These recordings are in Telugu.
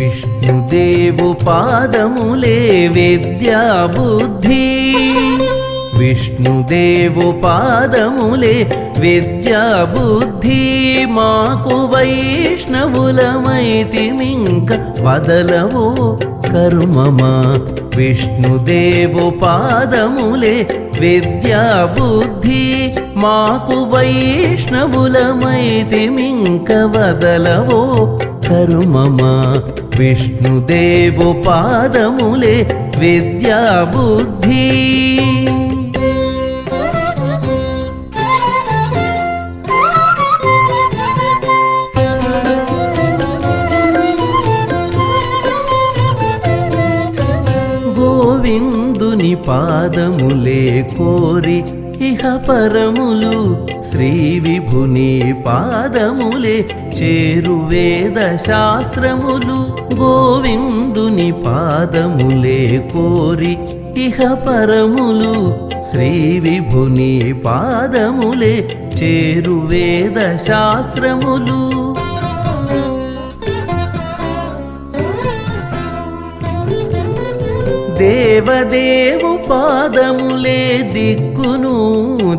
విష్ణుదేవు పాదములే విద్యా బుద్ధి విష్ణుదేవు పాదములే విద్యా బుద్ధి మాకు వైష్ణవులమైతిమింక వదలవు కర్మమా. విష్ణుదేవు పాదములే విద్యా బుద్ధి మాకు వైష్ణవులమైతిమింక వదలవో కరుమమా. విష్ణుదేవు పాదములే విద్యా బుద్ధి గోవిందుని పాదములే కోరి ఇహ పరములు శ్రీ విభుని పాదములే చేరువేద శాస్త్రములు. గోవిందుని పాదములే కోరి ఇహ పరములు శ్రీ విభుని పాదములే చేరువేద శాస్త్రములు. దేవదేవు పాదములే దిక్కును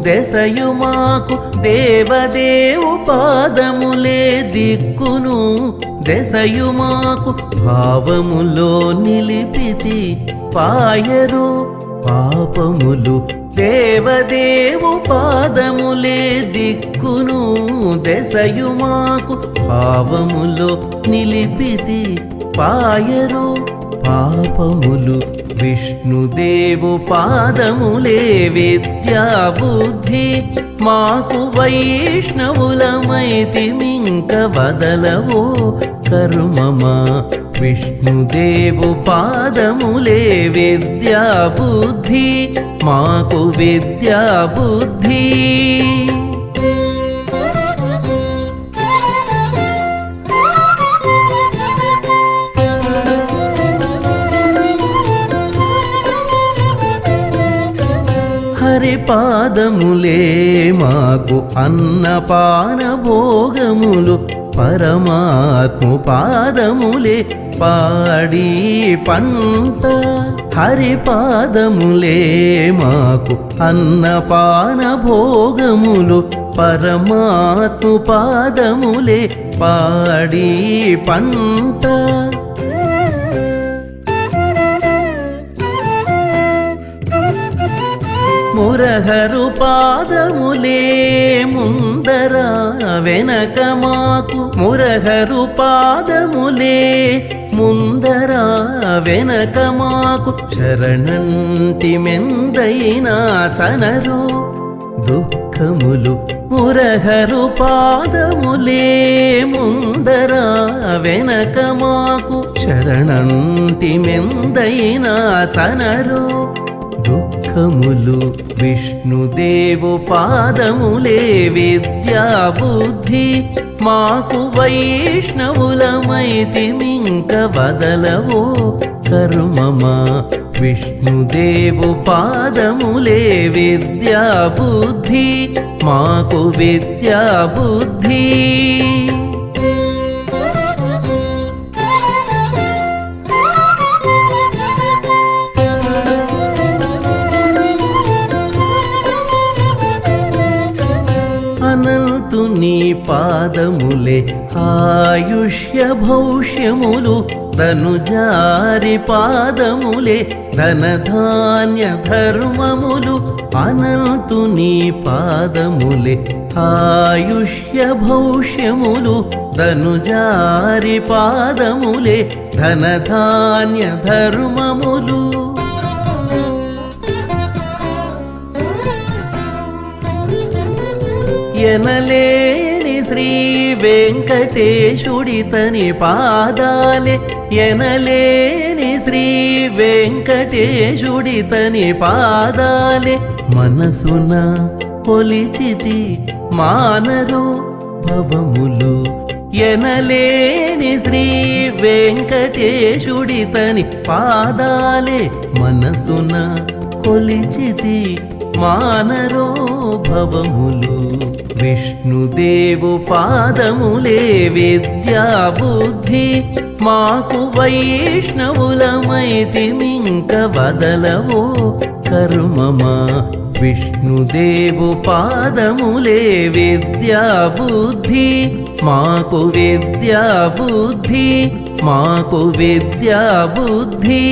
దశయు మాకు దేవదేవు పాదములే దిక్కును దశయు మాకు భావములో నిలిపితి పాయరు. పాపములు దేవదేవు పాదములే దిక్కును దశయు మాకు భావములో నిలిపితి పాయరు. పాపములు విష్ణుదేవు పాదములే విద్యా బుద్ధి. మాకు వైష్ణవులమైతిమింక వదలవో. కర్మమా విష్ణుదేవు పాదములే విద్యా బుద్ధి. మాకు విద్యా బుద్ధి. హరి పాదములే మాకు అన్నపాన భోగములు పరమాత్మ పాదములే పాడి పంట. హరి పాదములే మాకు అన్నపాన భోగములు పరమాత్మ పాదములే పాడి పంట. మురహరు పాదములే ముందర వెనక మాకు. మురహరు పాదములే ముందర వెనక మాకు. శరణంటి మెందైనా చనరు దుఃఖములు. మురహరు పాదములే ముందర వెనక మాకు. శరణంటి మెందైనా చనరు ముఖములు విష్ణుదేవు పాదములే విద్యా బుద్ధి మాకు వైష్ణవులమైతిమింక వదలవో కర్మమా. విష్ణుదేవు పాదములే విద్యా బుద్ధి మాకు విద్యా బుద్ధి అనంతు నీ పాదములే ఆయుష్య భౌష్యములు ధనుజారి పాదములే ధనధాన్య ధర్మములు అనంతు నీ పాదములే ఆయుష్య భౌష్యములు ధనుజారి పాదములే ధనధాన్య ధర్మములు. ఎనలేని శ్రీ వెంకటేశుడి తని పాదాలే. ఎనలేని శ్రీ వెంకటేశుడి తని పాదాలే. మనసున కొలిచిచి మానరు భవములు. ఎనలేని శ్రీ వెంకటేశుడి తని పాదాలే. మనసున కొలిచితి మానరో భవములు. విష్ణుదేవు పాదములే విద్యా బుద్ధి. మాకు వైష్ణవులమైతిమింక వదలవో కర్మమా విష్ణుదేవు పాదములే విద్యా బుద్ధి. మాకు విద్యా బుద్ధి మాకు విద్యా బుద్ధి.